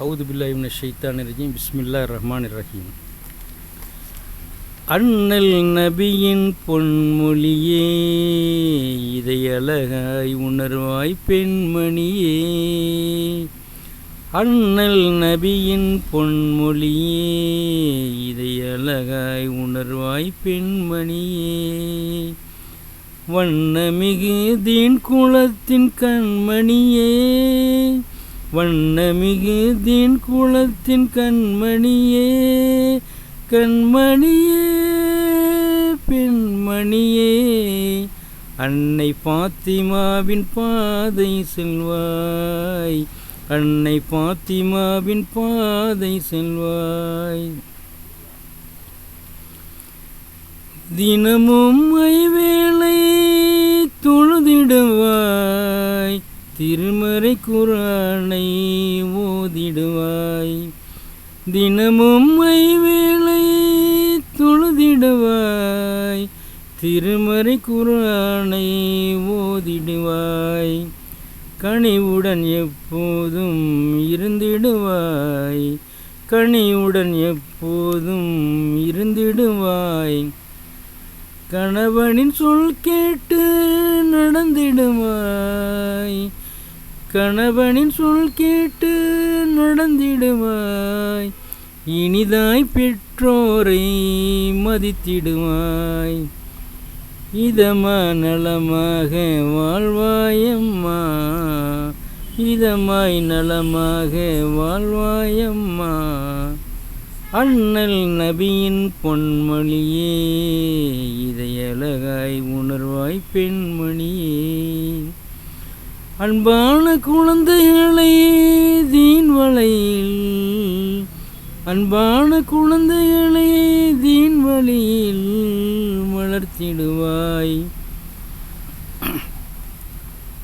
அவுது பில்லாஹிமின் ஷைத்தான் ரஜீம் பிஸ்மில்லா ரஹ்மான் ரஹீம் அண்ணல் நபியின் பொன்மொழியே இதை அழகாய் உணர்வாய் பெண்மணியே. அண்ணல் நபியின் பொன்மொழியே இதை அழகாய் உணர்வாய் பெண்மணியே. வண்ணமிகு தீன் குலத்தின் கண்மணியே வண்ணமிகு குளத்தின் கண்மணியே கண்மணியே பெண்மணியே. அன்னை பாத்திமாவின் பாதை செல்வாய் அன்னை பாத்திமாவின் பாதை செல்வாய். தினமும் ஐவேளை தொழுதிடுவாய். திருமறை குரானை ஓதிடுவாய். தினமும் ஐவேளை தொழுதிடுவாய். திருமறை குரானை ஓதிடுவாய். கனிவுடன் எப்போதும் இருந்திடுவாய். கனியுடன் எப்போதும் இருந்திடுவாய். கணவனின் சொல் கேட்டு நடந்திடுவாய். கணவனின் சொல் கேட்டு நடந்திடுவாய். இனிதாய் பெற்றோரை மதித்திடுவாய். இதமா நலமாக வாழ்வாயம்மா. இதமாய் நலமாக வாழ்வாயம்மா. அண்ணல் நபியின் பொன்மொழியே. இதை அழகாய் உணர்வாய் பெண்மணியே. அன்பான குழந்தைகளை தீன் வலையில் அன்பான குழந்தைகளை தீன் வழியில் வளர்த்திடுவாய்.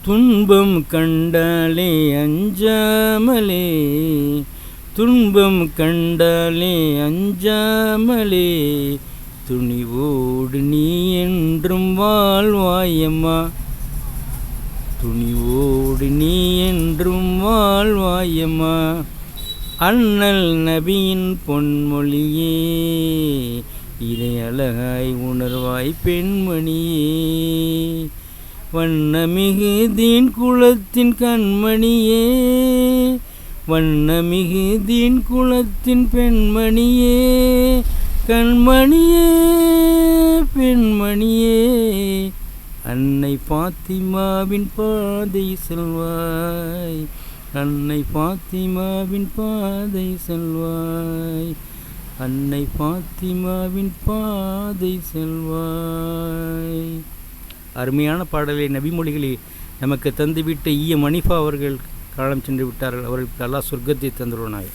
துன்பம் கண்டாலே அஞ்சாமலே துன்பம் கண்டாலே அஞ்சாமலே துணிவோடு நீ என்றும் வாழ்வாயம்மா. துணிவோடு நீ என்றும் வாழ்வாயம்மா. அண்ணல் நபியின் பொன்மொழியே இதை அழகாய் உணர்வாய் பெண்மணியே. வண்ணமிகு தீன் குலத்தின் கண்மணியே வண்ணமிகு தீன் குலத்தின் பெண்மணியே. கண்மணியே பெண்மணியே. அன்னை பாத்திமாவின் பாதை செல்வாய். அன்னை பாத்திமாவின் பாதை செல்வாய். அன்னை பாத்திமாவின் பாதை செல்வாய். அருமையான பாடலை நபிமொழிகளை நமக்கு தந்துவிட்டு ஈய மணிஃபா அவர்கள் காலம் சென்று விட்டார்கள். அவர்களுக்கு அல்லா சொர்க்கத்தை தந்துள்ளனாய்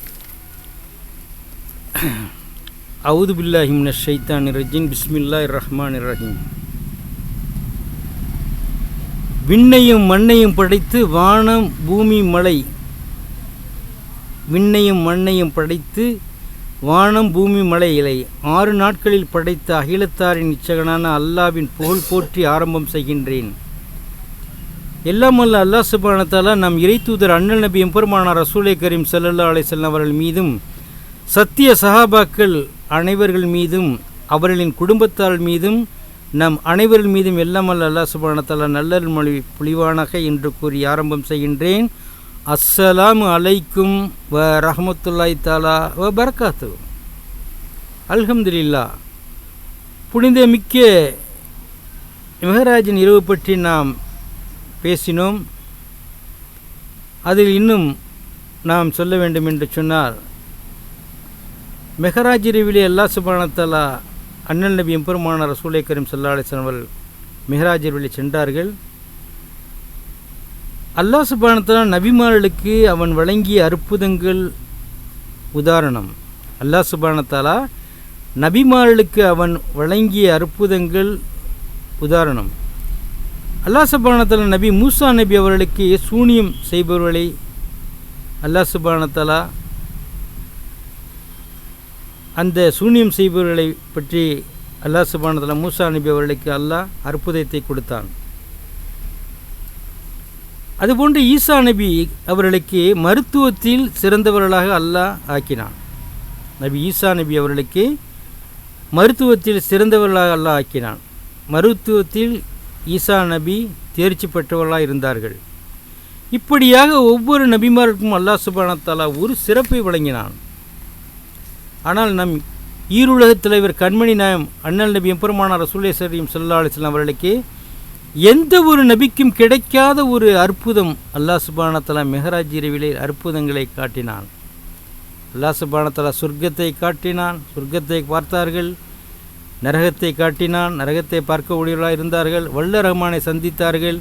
அவுது பில்லாஹிம் ஷைத்தான் ரஜின் பிஸ்மில்லா ரஹ்மான் ரஹீம். விண்ணையும் மண்ணையும் படைத்து வானம் பூமி மலை. விண்ணையும் மண்ணையும் படைத்து வானம் பூமி மலை இலை. ஆறு நாட்களில் படைத்த அகிலத்தாரின் இச்சகனான அல்லாவின் புகழ் போற்றி ஆரம்பம் செய்கின்றேன். எல்லாம் அல்ல அல்லா சுபானத்தாலா நம் தூதர் அண்ணல் நபி எம்பெருமானார் ரசூலை கரீம் சல்லல்லா அலைசல்லம் அவர்கள் மீதும் சத்திய சஹாபாக்கள் அனைவர்கள் மீதும் அவர்களின் குடும்பத்தார் மீதும் நம் அனைவரின் மீதும் எல்லாம் அல்ல அல்லா சுபானத்தாலா நல்லல் மொழி புலிவானாக என்று கூறி ஆரம்பம் செய்கின்றேன். அஸ்ஸலாம் அலைக்கும் வ ரஹமத்துல்லாய் தாலா வ பரக்காத்து அல்ஹம்துலில்லா புனித மிக்க மெஹராஜின் இரவு பற்றி நாம் பேசினோம். அதில் இன்னும் நாம் சொல்ல வேண்டும் என்று சொன்னால் மெஹராஜ் இரவிலே அல்லா சுபானத்தலா அண்ணல் நபி எம்பெருமான ரசூலை கரீம் சல்லா மெஹராஜர் வழி சென்றார்கள். அல்லா சுபானத்தாலா நபிமார்களுக்கு அவன் வழங்கிய அற்புதங்கள் உதாரணம். அல்லா சுபானத்தாலா நபிமார்களுக்கு அவன் வழங்கிய அற்புதங்கள் உதாரணம். அல்லா சுபானத்தாலா நபி மூசா நபி அவர்களுக்கு சூனியம் செய்பவர்களை அல்லா சுபானத்தாலா அந்த சூன்யம் செய்பவர்களை பற்றி அல்லா சுபானத்தாலா மூசா நபி அவர்களுக்கு அல்லாஹ் அற்புதத்தை கொடுத்தான். அதுபோன்று ஈசா நபி அவர்களுக்கு மருத்துவத்தில் சிறந்தவர்களாக அல்லாஹ் ஆக்கினான். நபி ஈசா நபி அவர்களுக்கு மருத்துவத்தில் சிறந்தவர்களாக அல்லாஹ் ஆக்கினான். மருத்துவத்தில் ஈசா நபி தேர்ச்சி பெற்றவர்களாக இருந்தார்கள். இப்படியாக ஒவ்வொரு நபிமாருக்கும் அல்லாஹ் சுபானத்தாலா ஒரு சிறப்பை வழங்கினான். ஆனால் நம் ஈருலகத் தலைவர் கண்மணி நாயம் அண்ணல் நபி எம்பெருமானார் ரசூலே சரீம் சல்லா அலிஸ்லாம் அவர்களுக்கு எந்த ஒரு நபிக்கும் கிடைக்காத ஒரு அற்புதம் அல்லாஹ் சுபானத்தலா மெஹராஜ் இரவிலே அற்புதங்களை காட்டினான். அல்லாஹ் சுபானத்தலா சொர்க்கத்தை காட்டினான் சொர்க்கத்தை பார்த்தார்கள் நரகத்தை காட்டினான் நரகத்தை பார்க்கக்கூடியவர்களாக இருந்தார்கள் வல்ல ரஹ்மானை சந்தித்தார்கள்.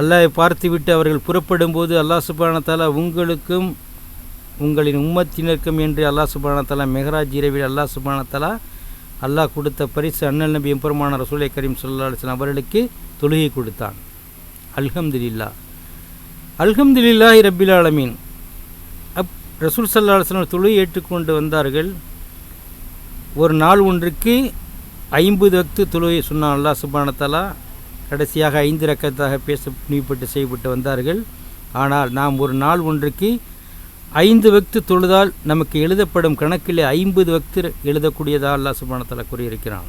அல்லாஹை பார்த்துவிட்டு அவர்கள் புறப்படும் போது அல்லாஹ் சுபானத்தாலா உங்களுக்கும் உங்களின் உம்மத்தினருக்கும் என்று அல்லாஹ் சுபானத்தலா மெஹராஜ் இரவில் அல்லாஹ் சுபானத்தலா அல்லாஹ் கொடுத்த பரிசு அண்ணல் நபி எம்பெருமான ரசூலை கரீம் சொல்லாசன் அவர்களுக்கு தொழுகை கொடுத்தான். அல்ஹம்துலில்லா. அல்ஹம்துலில்லா ரபில் ஆலமீன். அப் ரசூல் சல்லாஹன் தொழுகை ஏற்றுக்கொண்டு வந்தார்கள். ஒரு நாள் ஒன்றுக்கு ஐம்பது வக்து தொழுகை சொன்னான் அல்லாஹ் சுபானத்தலா கடைசியாக ஐந்து ரக்கத்தாக பேச முடிவுபட்டு செய்யப்பட்டு வந்தார்கள். ஆனால் நாம் ஒரு நாள் ஒன்றுக்கு ஐந்து வக்து தொழுதால் நமக்கு எழுதப்படும் கணக்கில் ஐம்பது வக்து எழுதக்கூடியதா அல்லாஹ் சுபானத்தில் கூறியிருக்கிறான்.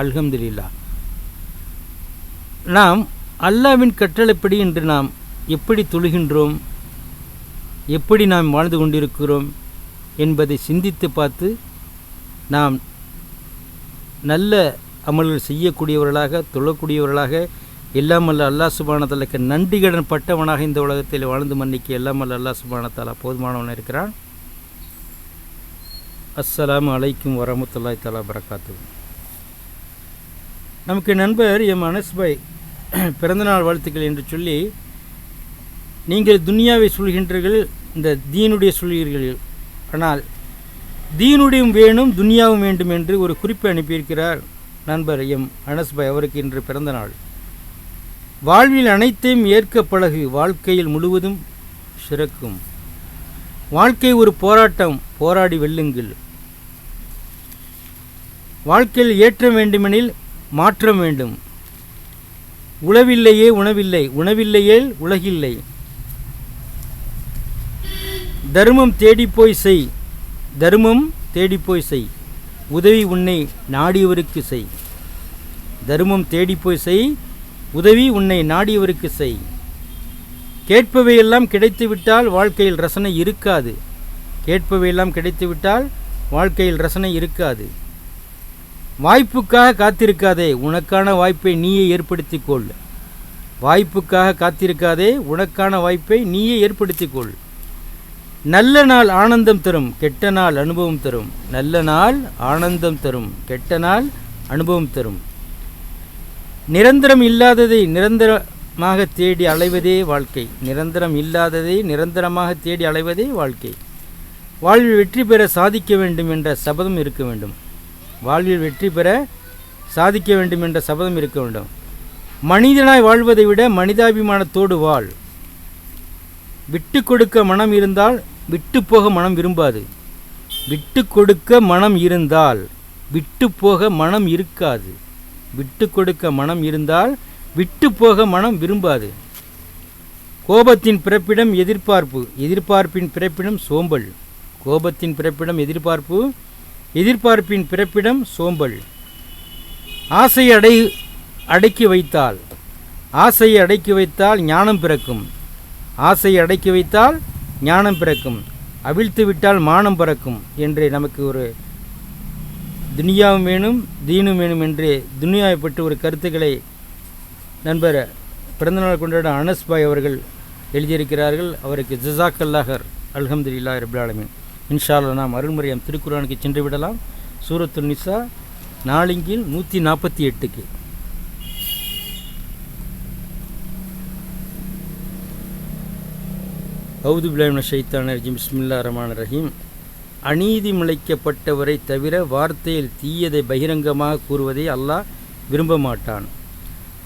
அல்ஹம்துலில்லா நாம் அல்லாவின் கட்டளைப்படி இன்று நாம் எப்படி தொழுகின்றோம் எப்படி நாம் வாழ்ந்து கொண்டிருக்கிறோம் என்பதை சிந்தித்து பார்த்து நாம் நல்ல அமல்கள் செய்யக்கூடியவர்களாக தொழக்கூடியவர்களாக இல்லாமல் அல்லா சுபானத்தலுக்கு நன்றிகடன் பட்டவனாக இந்த உலகத்தில் வாழ்ந்து மன்னிக்க இல்லாமல் அல்லா சுபானத்தாலா போதுமானவன் இருக்கிறான். அஸ்லாம் அலைக்கும் வரமத்துல்லாய் தலா வரகாத்து நமக்கு நண்பர் எம் அனஸ்பாய் பிறந்தநாள் வாழ்த்துக்கள் என்று சொல்லி நீங்கள் துனியாவை சொல்கின்றீர்கள் இந்த தீனுடைய சொல்கிறீர்கள். ஆனால் தீனுடையும் வேணும் துனியாவும் வேண்டும் என்று ஒரு குறிப்பை அனுப்பியிருக்கிறார் நண்பர் எம் அனஸ்பாய் அவருக்கு இன்று பிறந்தநாள். வாழ்வில் அனைத்தையும் ஏற்க பழகு. வாழ்க்கையில் முழுவதும் சிறக்கும். வாழ்க்கை ஒரு போராட்டம். போராடி வெல்லுங்கள். வாழ்க்கையில் ஏற்ற வேண்டுமெனில் மாற்றம் வேண்டும். உழவில்லையே உணவில்லை. உணவில்லையே உலகில்லை. தர்மம் தேடிப்போய் செய். தர்மம் தேடிப்போய் செய். உதவி உன்னை நாடியவருக்கு செய். தர்மம் தேடிப்போய் செய். உதவி உன்னை நாடியவருக்கு செய். கேட்பவையெல்லாம் கிடைத்துவிட்டால் வாழ்க்கையில் ரசனை இருக்காது. கேட்பவையெல்லாம் கிடைத்துவிட்டால் வாழ்க்கையில் ரசனை இருக்காது. வாய்ப்புக்காக காத்திருக்காதே உனக்கான வாய்ப்பை நீயே ஏற்படுத்தி கொள் வாய்ப்புக்காக காத்திருக்காதே உனக்கான வாய்ப்பை நீயே ஏற்படுத்தி கொள் நல்ல நாள் ஆனந்தம் தரும் கெட்ட நாள் அனுபவம் தரும். நல்ல நாள் ஆனந்தம் தரும் கெட்ட நாள் அனுபவம் தரும். நிரந்தரம் இல்லாததை நிரந்தரமாக தேடி அலைவதே வாழ்க்கை. நிரந்தரம் இல்லாததை நிரந்தரமாக தேடி அலைவதே வாழ்க்கை. வாழ்வில் வெற்றி பெற சாதிக்க வேண்டும் என்ற சபதம் இருக்க வேண்டும். வாழ்வில் வெற்றி பெற சாதிக்க வேண்டும் என்ற சபதம் இருக்க வேண்டும். மனிதனாய் வாழ்வதை விட மனிதாபிமானத்தோடு வாழ். விட்டு கொடுக்க மனம் இருந்தால் விட்டு போக மனம் விரும்பாது. விட்டு கொடுக்க மனம் இருந்தால் விட்டு போக மனம் இருக்காது. விட்டு கொடுக்க மனம் இருந்தால் விட்டு போக மனம் விரும்பாது. கோபத்தின் பிறப்பிடம் எதிர்பார்ப்பு எதிர்பார்ப்பின் பிறப்பிடம் சோம்பல். கோபத்தின் பிறப்பிடம் எதிர்பார்ப்பு எதிர்பார்ப்பின் பிறப்பிடம் சோம்பல். ஆசை அடை அடக்கி வைத்தால் ஆசையை அடக்கி வைத்தால் ஞானம் பிறக்கும். ஆசையை அடக்கி வைத்தால் ஞானம் பிறக்கும். அவிழ்த்து விட்டால் மானம் பிறக்கும் என்று நமக்கு ஒரு துனியாவும் வேணும் தீனும் வேணும் என்று துனியாவை பற்றி ஒரு கருத்துக்களை நண்பர் பிறந்தநாள் கொண்டாட அனஸ் பாய் அவர்கள் எழுதியிருக்கிறார்கள். அவருக்கு ஜிசாக் அல்லாஹர் அல்ஹம்துலில்லாஹ் ரபில் ஆலமீன். இன்ஷால்லா நாம் அருள்முறையம் திருக்குறானுக்கு சென்று விடலாம். சூரத்துல் நிசா நாளிங்கில் நூற்றி நாற்பத்தி எட்டுக்கு ஹவுது பிலாமின ஷைத்தான ரஜீம். பிஸ்மில்லா ரஹ்மான் ரஹீம். அநீதி முளைக்கப்பட்டவரை தவிர வார்த்தையில் தீயதை பகிரங்கமாக கூறுவதை அல்லாஹ் விரும்ப மாட்டான்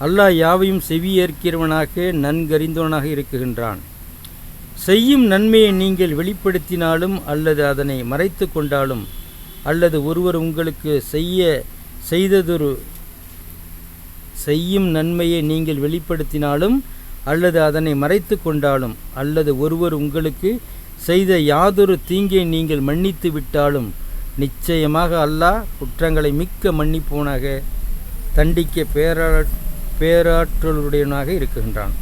அல்லாஹ் யாவையும் செவியேற்கிறவனாக நன்கறிந்தவனாக இருக்குகின்றான். செய்யும் நன்மையை நீங்கள் வெளிப்படுத்தினாலும் அல்லது அதனை மறைத்து கொண்டாலும் அல்லது ஒருவர் உங்களுக்கு செய்ய செய்ததொரு செய்யும் நன்மையை நீங்கள் வெளிப்படுத்தினாலும் அல்லது அதனை மறைத்து கொண்டாலும் அல்லது ஒருவர் உங்களுக்கு செய்த யாதொரு தீங்கை நீங்கள் மன்னித்து விட்டாலும் நிச்சயமாக அல்லாஹ் குற்றங்களை மிக்க மன்னிப்போனாக தண்டிக்க பேரா பேராற்றலுடையவனாக இருக்கின்றான்.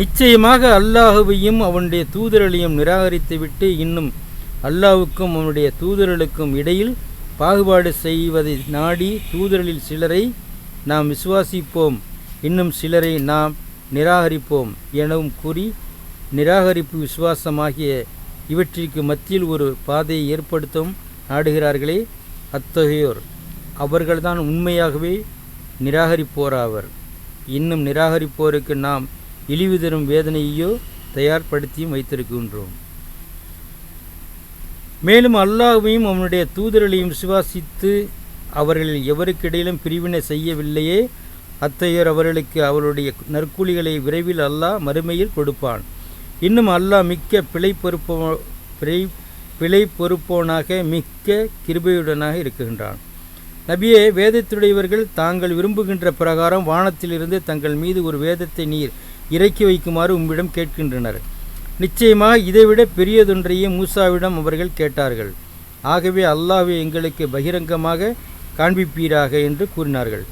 நிச்சயமாக அல்லாஹுவையும் அவனுடைய தூதரலையும் நிராகரித்துவிட்டு இன்னும் அல்லாஹுக்கும் அவனுடைய தூதரலுக்கும் இடையில் பாகுபாடு செய்வதை நாடி தூதரலில் சிலரை நாம் விசுவாசிப்போம். இன்னும் சிலரை நாம் நிராகரிப்போம் எனவும் கூறி நிராகரிப்பு விசுவாசமாகிய இவற்றிற்கு மத்தியில் ஒரு பாதையை ஏற்படுத்தும் நாடுகிறார்களே அத்தகையோர். அவர்கள்தான் உண்மையாகவே நிராகரிப்போராவர் இன்னும் நிராகரிப்போருக்கு நாம் இழிவு தரும் வேதனையையோ தயார்படுத்தியும் வைத்திருக்கின்றோம். மேலும் அல்லாஹையும் அவனுடைய தூதர்களையும் விசுவாசித்து அவர்களில் எவருக்கிடையிலும் பிரிவினை செய்யவில்லையே அத்தையர் அவர்களுக்கு அவருடைய நற்கூலிகளை விரைவில் அல்லாஹ் மறுமையில் கொடுப்பான். இன்னும் அல்லாஹ் மிக்க பிழை பொறுப்போ பிழை பிழை பொறுப்போனாக மிக்க கிருபையுடனாக இருக்கின்றான். நபியே வேதத்துடையவர்கள் தாங்கள் விரும்புகின்ற பிரகாரம் வானத்திலிருந்து தங்கள் மீது ஒரு வேதத்தை நீர் இறக்கி வைக்குமாறு உம்மிடம் கேட்கின்றனர். நிச்சயமாக இதைவிட பெரியதொன்றையே மூசாவிடம் அவர்கள் கேட்டார்கள். ஆகவே அல்லாஹ்வே எங்களுக்கு பகிரங்கமாக காண்பிப்பீராக என்று கூறினார்கள்.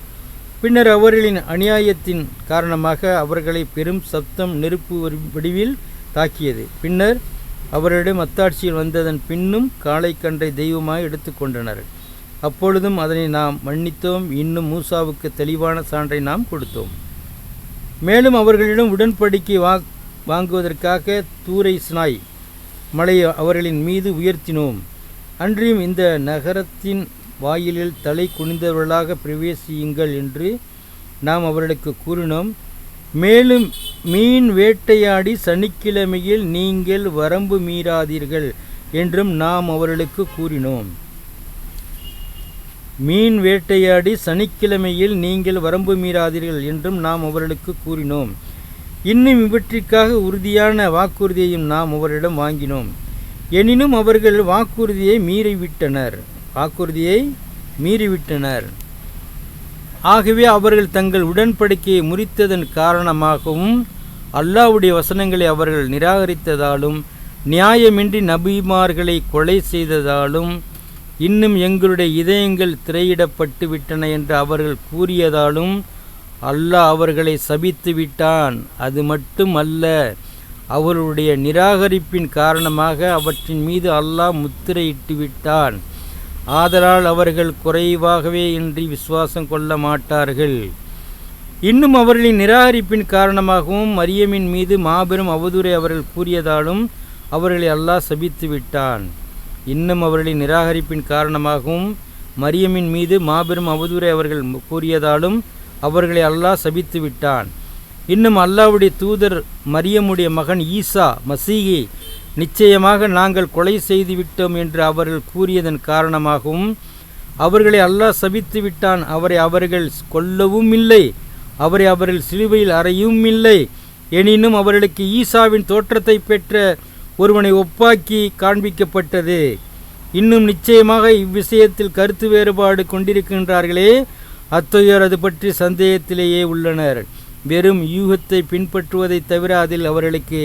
பின்னர் அவர்களின் அநியாயத்தின் காரணமாக அவர்களை பெரும் சப்தம் நெருப்பு வடிவில் தாக்கியது. பின்னர் அவரிடம் அத்தாட்சியில் வந்ததன் பின்னும் காலை கன்றை தெய்வமாக எடுத்துக்கொண்டனர் அப்பொழுதும் அதனை நாம் மன்னித்தோம். இன்னும் மூசாவுக்கு தெளிவான சான்றை நாம் கொடுத்தோம். மேலும் அவர்களிடம் உடன்படிக்கை வா வாங்குவதற்காக தூரை ஸ்னாய் மலையை அவர்களின் மீது உயர்த்தினோம். அன்றியும் இந்த நகரத்தின் வாயிலில் தலை குனிந்தவர்களாக பிரவேசியுங்கள் என்று நாம் அவர்களுக்கு கூறினோம். மேலும் மீன் வேட்டையாடி சனிக்கிழமையில் நீங்கள் வரம்பு மீறாதீர்கள் என்றும் நாம் அவர்களுக்கு கூறினோம். மீன் வேட்டையாடி சனிக்கிழமையில் நீங்கள் வரம்பு மீறாதீர்கள் என்றும் நாம் அவர்களுக்கு கூறினோம். இன்னும் இவற்றிற்காக உறுதியான வாக்குறுதியையும் நாம் அவரிடம் வாங்கினோம். எனினும் அவர்கள் வாக்குறுதியை மீறிவிட்டனர். வாக்குறுதியை மீறிவிட்டனர். ஆகவே அவர்கள் தங்கள் உடன்படிக்கையை முறித்ததன் காரணமாகவும் அல்லாஹ்வுடைய வசனங்களை அவர்கள் நிராகரித்ததாலும் நியாயமின்றி நபிமார்களை கொலை செய்ததாலும் இன்னும் எங்களுடைய இதயங்கள் திரையிடப்பட்டு விட்டன என்று அவர்கள் கூறியதாலும் அல்லாஹ் அவர்களை சபித்து விட்டான். அது மட்டும் அல்ல அவர்களுடைய நிராகரிப்பின் காரணமாக அவற்றின் மீது அல்லாஹ் முத்திரையிட்டு விட்டான். ஆதலால் அவர்கள் குறைவாகவே இன்றி விசுவாசம் கொள்ள மாட்டார்கள். இன்னும் அவர்களின் நிராகரிப்பின் காரணமாகவும் மரியமின் மீது மாபெரும் அவதூறை அவர்கள் கூறியதாலும் அவர்களை அல்லாஹ் சபித்து விட்டான். இன்னும் அவர்களின் நிராகரிப்பின் காரணமாகவும் மரியமின் மீது மாபெரும் அவதூறை அவர்கள் கூறியதாலும் அவர்களை அல்லாஹ் சபித்து விட்டான். இன்னும் அல்லாவுடைய தூதர் மரியமுடைய மகன் ஈசா மசீகை நிச்சயமாக நாங்கள் கொலை செய்து விட்டோம் என்று அவர்கள் கூறியதன் காரணமாகவும் அவர்களை அல்லாஹ் சபித்து விட்டான். அவரை அவர்கள் கொல்லவும் இல்லை. அவரை அவர்கள் சிலுவையில் அறையும் இல்லை. எனினும் அவர்களுக்கு ஈசாவின் தோற்றத்தை பெற்ற ஒருவனை ஒப்பாக்கி காண்பிக்கப்பட்டது. இன்னும் நிச்சயமாக இவ்விஷயத்தில் கருத்து வேறுபாடு கொண்டிருக்கின்றார்களே. அத்தகையோர் அது பற்றி சந்தேகத்திலேயே உள்ளனர். வெறும் யூகத்தை பின்பற்றுவதை தவிர அதில் அவர்களுக்கு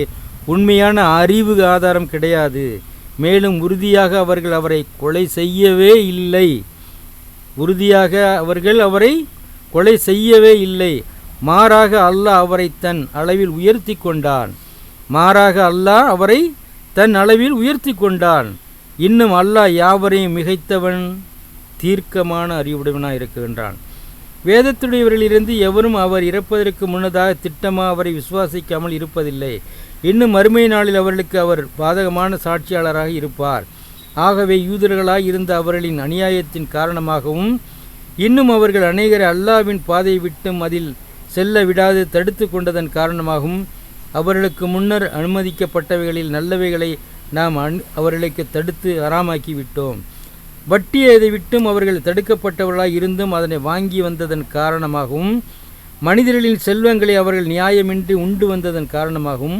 உண்மையான அறிவு ஆதாரம் கிடையாது. மேலும் உறுதியாக அவர்கள் அவரை கொலை செய்யவே இல்லை. உறுதியாக அவர்கள் அவரை கொலை செய்யவே இல்லை. மாறாக அல்லாஹ் அவரை தன் அளவில் உயர்த்தி கொண்டான். மாறாக அல்லாஹ் அவரை தன் அளவில் உயர்த்தி கொண்டான். இன்னும் அல்லாஹ் யாவரையும் மிகைத்தவன் தீர்க்கமான அறிவுடையவனாக இருக்கின்றான். வேதத்துடையவர்களிலிருந்து எவரும் அவர் இறப்பதற்கு முன்னதாக திட்டமாக அவரை விசுவாசிக்காமல் இருப்பதில்லை. இன்னும் மறுமை நாளில் அவர்களுக்கு அவர் பாதகமான சாட்சியாளராக இருப்பார். ஆகவே யூதர்களாய் இருந்த அவர்களின் அநியாயத்தின் காரணமாகவும் இன்னும் அவர்கள் அநேகரை அல்லாவின் பாதையை விட்டும் அதில் செல்ல விடாது தடுத்து கொண்டதன் காரணமாகவும் அவர்களுக்கு முன்னர் அனுமதிக்கப்பட்டவைகளில் நல்லவைகளை நாம் அன் அவர்களுக்கு தடுத்து அறாமாக்கி விட்டோம். வட்டியை விட்டும் அவர்கள் தடுக்கப்பட்டவர்களாய் இருந்தும் அதனை வாங்கி வந்ததன் காரணமாகவும் மனிதர்களின் செல்வங்களை அவர்கள் நியாயமின்றி உண்டு வந்ததன் காரணமாகவும்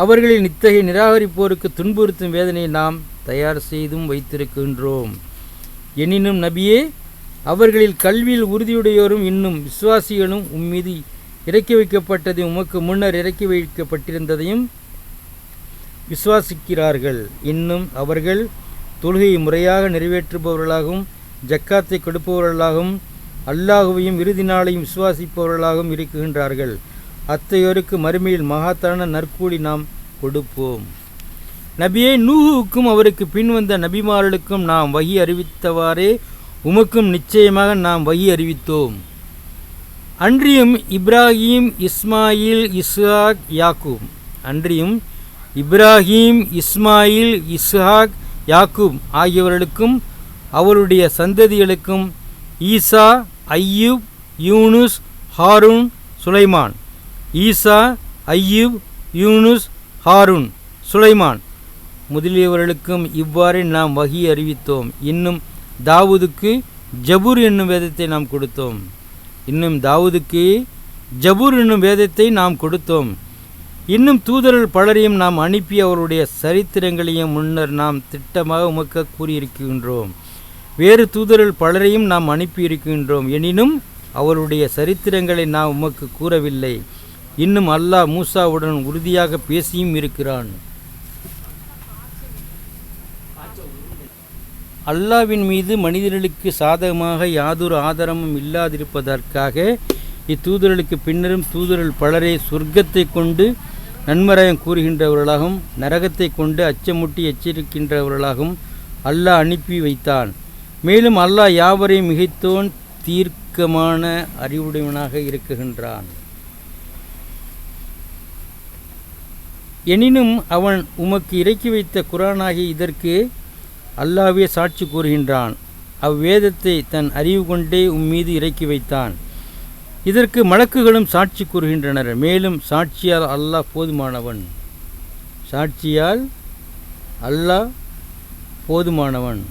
அவர்களின் இத்தகைய நிராகரிப்போருக்கு துன்புறுத்தும் வேதனையை நாம் தயார் செய்தும் வைத்திருக்கின்றோம். எனினும் நபியே அவர்களில் கல்வியில் உறுதியுடையோரும் இன்னும் விசுவாசிகளும் உம்மீது இறக்கி வைக்கப்பட்டதையும் உமக்கு முன்னர் இறக்கி வைக்கப்பட்டிருந்ததையும் விசுவாசிக்கிறார்கள். இன்னும் அவர்கள் தொழுகையை முறையாக நிறைவேற்றுபவர்களாகவும் ஜக்காத்தை கொடுப்பவர்களாகவும் அல்லாஹுவையும் இறுதி நாளையும் விசுவாசிப்பவர்களாகவும் இருக்கின்றார்கள். அத்தையோருக்கு மறுமையில் மகாத்தான நற்கூலி நாம் கொடுப்போம். நபியே நூஹுவுக்கும் அவருக்கு பின் வந்த நபிமார்களுக்கும் நாம் வகி அறிவித்தவாறே உமக்கும் நிச்சயமாக நாம் வகி அறிவித்தோம். அன்றியும் இப்ராஹீம் இஸ்மாயில் இஸ்ஹாக் யாக்கூப். அன்றியும் இப்ராஹீம் இஸ்மாயில் இஸ்ஹாக் யாக்கூப் ஆகியவர்களுக்கும் அவருடைய சந்ததிகளுக்கும் ஈசா ஐயூப் யூனுஸ் ஹாரூன் சுலைமான். ஈசா ஐயூப் யூனுஸ் ஹாரூன் சுலைமான். முதலியவர்களுக்கும் இவ்வாறு நாம் வகி அறிவித்தோம். இன்னும் தாவூதுக்கு ஜபூர் என்னும் வேதத்தை நாம் கொடுத்தோம். இன்னும் தாவூதுக்கு ஜபூர் என்னும் வேதத்தை நாம் கொடுத்தோம். இன்னும் தூதர்கள் பலரையும் நாம் அனுப்பி அவருடைய சரித்திரங்களையும் முன்னர் நாம் திட்டமாக உமக்க கூறியிருக்கின்றோம். வேறு தூதர்கள் பலரையும் நாம் அனுப்பியிருக்கின்றோம் எனினும் அவருடைய சரித்திரங்களை நாம் உமக்கு கூறவில்லை. இன்னும் அல்லாஹ் மூசாவுடன் உறுதியாக பேசியும் இருக்கிறான். அல்லாவின் மீது மனிதர்களுக்கு சாதகமாக யாதொரு ஆதாரமும் இல்லாதிருப்பதற்காக இத்தூதர்களுக்கு பின்னரும் தூதர்கள் பலரை சொர்க்கத்தை கொண்டு நன்மராயம் கூறுகின்றவர்களாகவும் நரகத்தை கொண்டு அச்சமுட்டி எச்சரிக்கின்றவர்களாகவும் அல்லாஹ் அனுப்பி வைத்தான். மேலும் அல்லாஹ் யாவரையும் மிகைத்தோன் தீர்க்கமான அறிவுடையவனாக இருக்குகின்றான் எனினும் அவன் உமக்கு இறக்கி வைத்த குரானாகிய இதற்கு அல்லாவே சாட்சி கூறுகின்றான். அவ்வேதத்தை தன் அறிவு கொண்டே உம்மீது இறக்கி வைத்தான். இதற்கு மலக்குகளும் சாட்சி கூறுகின்றனர். மேலும் சாட்சியால் அல்லாஹ் போதுமானவன். சாட்சியால் அல்லாஹ் போதுமானவன்.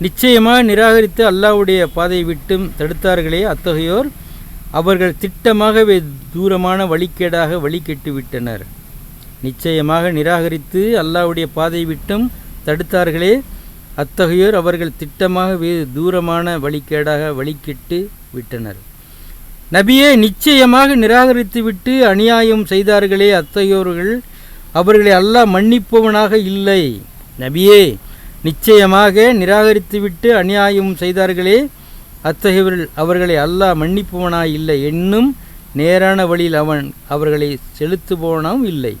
நிச்சயமாக நிராகரித்து அல்லாஹ்வுடைய பாதையை விட்டும் தடுத்தார்களே அத்தகையோர். அவர்கள் திட்டமாகவே தூரமான வழிக்கேடாக வழிகெட்டு விட்டனர் நிச்சயமாக நிராகரித்து அல்லாவுடைய பாதையை விட்டும் தடுத்தார்களே. அத்தகையோர் அவர்கள் திட்டமாக வேறு தூரமான வழிகேடாக வழிகெட்டு விட்டனர். நபியே நிச்சயமாக நிராகரித்துவிட்டு அநியாயம் செய்தார்களே அத்தகையோர்கள். அவர்களை அல்லாஹ் மன்னிப்பவனாக இல்லை. நபியே நிச்சயமாக நிராகரித்துவிட்டு அநியாயம் செய்தார்களே. அத்தகையவர்கள் அவர்களை அல்லாஹ் மன்னிப்பவனாய் இல்லை என்னும் நேரான வழியில் அவன் அவர்களை செலுத்துபவனும் இல்லை.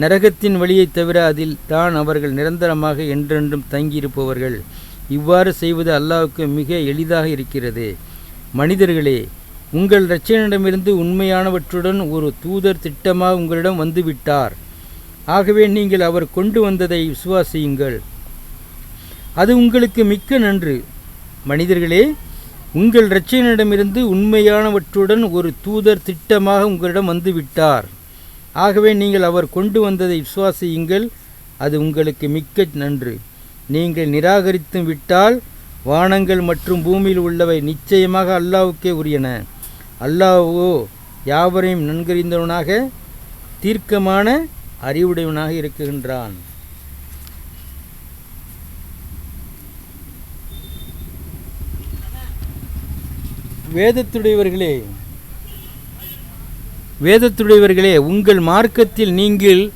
நரகத்தின் வழியைத் தவிர அதில் தான் அவர்கள் நிரந்தரமாக என்றென்றும் தங்கியிருப்பவர்கள். இவ்வாறு செய்வது அல்லாவுக்கு மிக எளிதாக இருக்கிறது. மனிதர்களே உங்கள் இரட்சனிடமிருந்து உண்மையானவற்றுடன் ஒரு தூதர் திட்டமாக உங்களிடம் வந்துவிட்டார். ஆகவே நீங்கள் அவர் கொண்டு வந்ததை விசுவாசியுங்கள். அது உங்களுக்கு மிக்க நன்று. மனிதர்களே உங்கள் இரட்சியனிடமிருந்து உண்மையானவற்றுடன் ஒரு தூதர் திட்டமாக உங்களிடம் வந்துவிட்டார். ஆகவே நீங்கள் அவர் கொண்டு வந்ததை விசுவாசியுங்கள். அது உங்களுக்கு மிக்க நன்று. நீங்கள் நிராகரித்தும் விட்டால் வானங்கள் மற்றும் பூமியில் உள்ளவை நிச்சயமாக அல்லாவுக்கே உரியன. அல்லாவோ யாவரையும் நன்கறிந்தவனாக தீர்க்கமான அறிவுடையவனாக இருக்குகின்றான் வேதத்துடையவர்களே வேதத்துடையவர்களே உங்கள் மார்க்கத்தில் நீங்கள்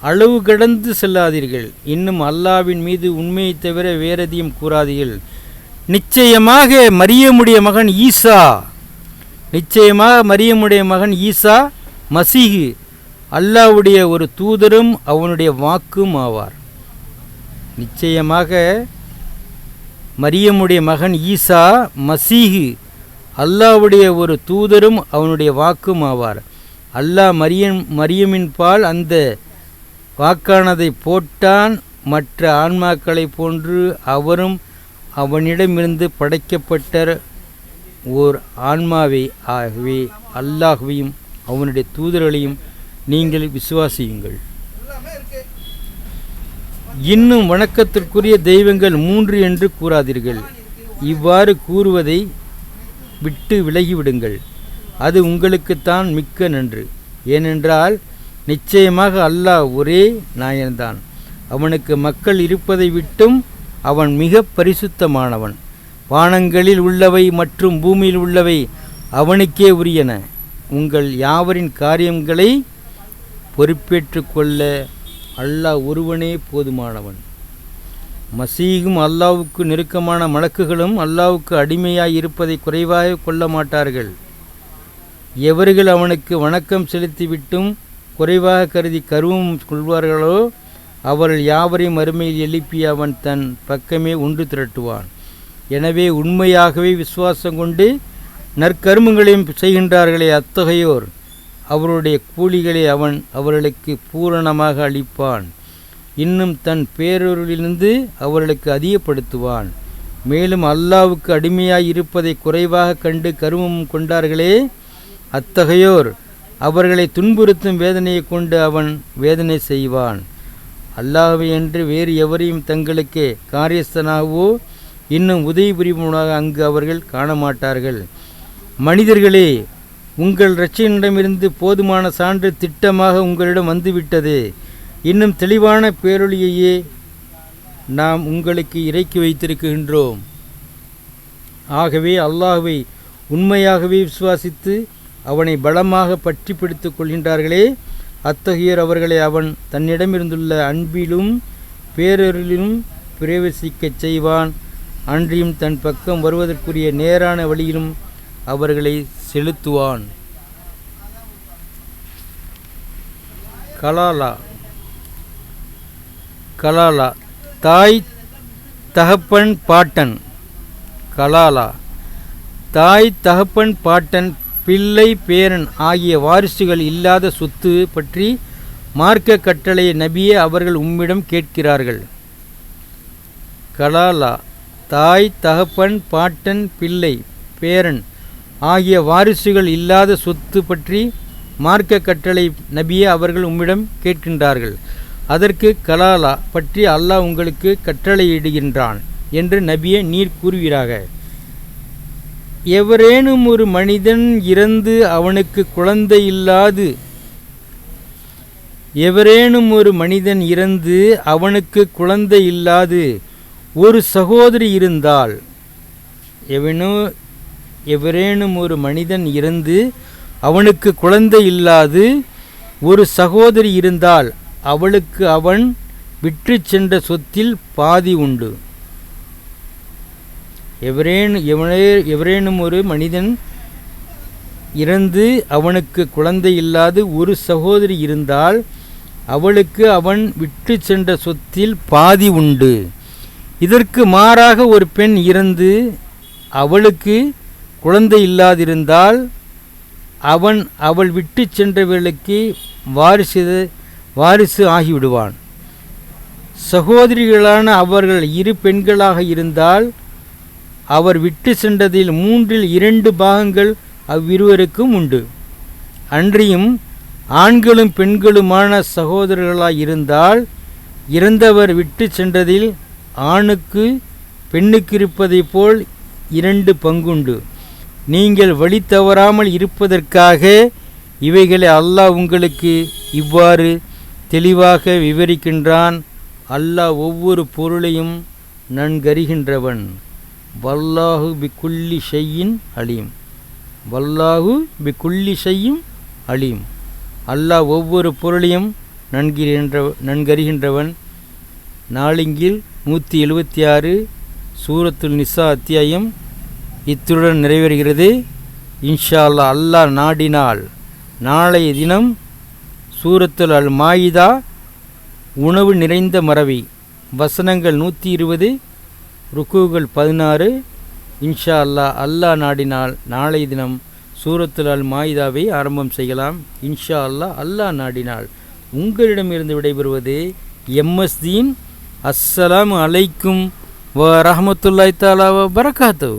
அளவு கடந்து செல்லாதீர்கள். இன்னும் அல்லாவின் மீது உண்மையைத் தவிர வேறெதையும் கூறாதீர்கள். நிச்சயமாக மரியமுடைய மகன் ஈசா நிச்சயமாக மரியமுடைய மகன் ஈசா மசீஹு அல்லாவுடைய ஒரு தூதரும் அவனுடைய வாக்கும் ஆவார். நிச்சயமாக மரியமுடைய மகன் ஈசா மசீஹு அல்லாவுடைய ஒரு தூதரும் அவனுடைய வாக்கும் ஆவார். அல்லாஹ் மரியம் மரியமின் பால் அந்த வாக்கானதை போட்டான். மற்ற ஆன்மாக்களைப் போன்று அவரும் அவனிடமிருந்து படைக்கப்பட்ட ஓர் ஆன்மாவே. ஆகவே அல்லாஹுவையும் அவனுடைய தூதர்களையும் நீங்கள் விசுவாசியுங்கள். இன்னும் வணக்கத்திற்குரிய தெய்வங்கள் மூன்று என்று கூறாதீர்கள். இவ்வாறு கூறுவதை விட்டு விலகிவிடுங்கள். அது உங்களுக்குத்தான் மிக்க நன்று. ஏனென்றால் நிச்சயமாக அல்லாஹ் ஒரே நாயன்தான். அவனுக்கு மக்கள் இருப்பதை விட்டும் அவன் மிக பரிசுத்தமானவன். வானங்களில் உள்ளவை மற்றும் பூமியில் உள்ளவை அவனுக்கே உரியன. உங்கள் யாவரின் காரியங்களை பொறுப்பேற்றுக்கொள்ள அல்லாஹ் ஒருவனே போதுமானவன். மசீகும் அல்லாவுக்கு நெருக்கமான மலக்குகளும் அல்லாவுக்கு அடிமையாய் இருப்பதை குறைவாக கொள்ள மாட்டார்கள். எவர்கள் அவனுக்கு வணக்கம் செலுத்திவிட்டும் குறைவாக கருதி கருவம் கொள்வார்களோ அவர்கள் யாவரையும் அருமையில் எழுப்பி அவன் தன் பக்கமே ஒன்று திரட்டுவான். எனவே உண்மையாகவே விசுவாசம் கொண்டு நற்கருமங்களையும் செய்கின்றார்களே அத்தகையோர் அவருடைய கூலிகளை அவன் அவர்களுக்கு பூரணமாக அளிப்பான். இன்னும் தன் பேரொருளிலிருந்து அவர்களுக்கு அதிகப்படுத்துவான். மேலும் அல்லாவுக்கு அடிமையாய் இருப்பதை குறைவாக கண்டு கருமம் கொண்டார்களே அத்தகையோர் அவர்களை துன்புறுத்தும் வேதனையை கொண்டு அவன் வேதனை செய்வான். அல்லாஹ்வை என்று வேறு எவரையும் தங்களுக்கு காரியஸ்தனாகவோ இன்னும் உதவி புரிபவனாக அங்கு அவர்கள் காண மாட்டார்கள் மனிதர்களே உங்கள் இரட்சியனிடமிருந்து போதுமான சான்று திட்டமாக உங்களிடம் வந்துவிட்டது. இன்னும் தெளிவான பேரொளியையே நாம் உங்களுக்கு இறக்கி வைத்திருக்கின்றோம். ஆகவே அல்லாஹுவை உண்மையாகவே விசுவாசித்து அவனை பலமாக பற்றி பிடித்து கொள்கின்றார்களே அத்தகையோர் அவர்களை அவன் தன்னிடமிருந்துள்ள அன்பிலும் பேரொருளிலும் பிரவேசிக்கச் செய்வான். அன்றியும் தன் பக்கம் வருவதற்குரிய நேரான வழியிலும் அவர்களை செலுத்துவான். கலாலா கலாலா. தாய் தகப்பன் பாட்டன். கலாலா. தாய் தகப்பன் பாட்டன் பிள்ளை பேரன் ஆகிய வாரிசுகள் இல்லாத சொத்து பற்றி மார்க்க கட்டளை நபியே அவர்கள் உம்மிடம் கேட்கிறார்கள். கலாலா. தாய் தகப்பன் பாட்டன் பிள்ளை பேரன் ஆகிய வாரிசுகள் இல்லாத சொத்து பற்றி மார்க்க கட்டளை நபியே அவர்கள் உம்மிடம் கேட்கின்றார்கள். அதற்கு கலாலா பற்றி அல்லாஹ் உங்களுக்கு கட்டளையிடுகின்றான் என்று நபியே நீர் கூறுவீராக. எவரேனும் ஒரு மனிதன் இறந்து அவனுக்கு குழந்தை இல்லாது எவரேனும் ஒரு மனிதன் இறந்து அவனுக்கு குழந்தை இல்லாது ஒரு சகோதரி இருந்தால் எவனோ எவரேனும் ஒரு மனிதன் இறந்து அவனுக்கு குழந்தை இல்லாது ஒரு சகோதரி இருந்தால் அவளுக்கு அவன் விற்று சென்ற சொத்தில் பாதி உண்டு. எவரேன் எவனே எவரேனும் ஒரு மனிதன் இறந்து அவனுக்கு குழந்தை இல்லாது ஒரு சகோதரி இருந்தால் அவளுக்கு அவன் விட்டு சென்ற சொத்தில் பாதி உண்டு. இதற்கு மாறாக ஒரு பெண் இறந்து அவளுக்கு குழந்தை இல்லாதிருந்தால் அவன் அவள் விட்டு சென்றவர்களுக்கு வாரிசு வாரிசு ஆகிவிடுவான். சகோதரிகளான அவர்கள் இரு பெண்களாக இருந்தால் அவர் விட்டு சென்றதில் மூன்றில் இரண்டு பாகங்கள் அவ்விருவருக்கும் உண்டு. அன்றியும் ஆண்களும் பெண்களுமான சகோதரர்களாய் இருந்தால் இறந்தவர் விட்டு சென்றதில் ஆணுக்கு பெண்ணுக்கு இருப்பதைப் போல் இரண்டு பங்குண்டு. நீங்கள் வழி தவறாமல் இருப்பதற்காக இவைகளை அல்லாஹ் உங்களுக்கு இவ்வாறு தெளிவாக விவரிக்கின்றான் அல்லாஹ் ஒவ்வொரு பொருளையும் நன்கறிகின்றவன். வல்லாஹு பிக்குள்ளி ஷையின் அலீம். வல்லாஹு பிக்குள்ளி ஷையும் அலீம். அல்லாஹ் ஒவ்வொரு பொருளையும் நன்கிறன்ற நன்கறிகின்றவன். நாளிங்கில் நூற்றி எழுபத்தி ஆறு சூரத்துல் நிசா அத்தியாயம் இத்துடன் நிறைவேறுகிறது இன்ஷா அல்லாஹ் அல்லாஹ் நாடினால் நாளைய தினம் சூரத்துல் அல் மாயிதா உணவு நிறைந்த மறவி. வசனங்கள் நூற்றி இருபது ருக்குகள் பதினாறு. இன்ஷா அல்லாஹ் அல்லாஹ் நாடினால் நாளை தினம் சூரத்துல் அல் மாயிதாவை ஆரம்பம் செய்யலாம். இன்ஷா அல்லாஹ் அல்லாஹ் நாடினால். உங்களிடமிருந்து விடைபெறுவது எம்எஸ்தீன். அஸ்ஸலாம் அலைக்கும் வ ரஹமத்துல்லாய் தாலா வ பரகாத்து